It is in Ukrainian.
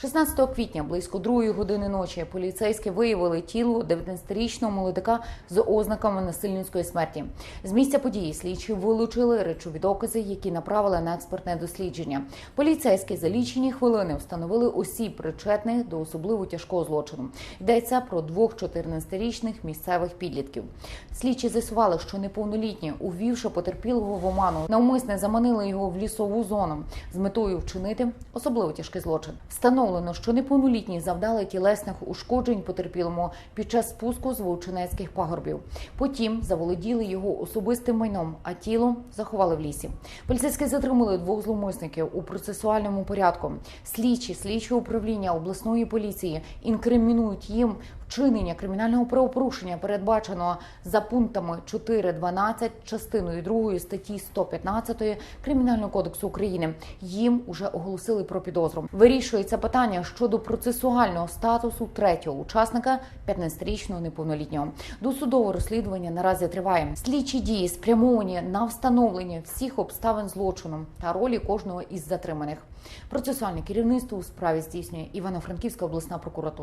16 квітня близько другої години ночі поліцейські виявили тіло 19-річного молодика з ознаками насильницької смерті. З місця події слідчі вилучили речові докази, які направили на експертне дослідження. Поліцейські за лічені хвилини встановили осіб причетних до особливо тяжкого злочину. Йдеться про двох 14-річних місцевих підлітків. Слідчі з'ясували, що неповнолітні, увівши потерпілого в оману, навмисне заманили його в лісову зону з метою вчинити особливо тяжкий злочин. Встановлено, що неповнолітні завдали тілесних ушкоджень потерпілому під час спуску з вовчинецьких пагорбів. Потім заволоділи його особистим майном, а тіло заховали в лісі. Поліцейські затримали двох зловмисників у процесуальному порядку. Слідчі слідчого управління обласної поліції інкримінують їм вчинення кримінального правопорушення, передбаченого за пунктами 4.12 частиною 2 статті 115 Кримінального кодексу України. Їм уже оголосили про підозру. Вирішується питання щодо процесуального статусу третього учасника 15-річного неповнолітнього. Досудове розслідування наразі триває. Слідчі дії спрямовані на встановлення всіх обставин злочину та ролі кожного із затриманих. Процесуальне керівництво у справі здійснює Івано-Франківська обласна прокуратура.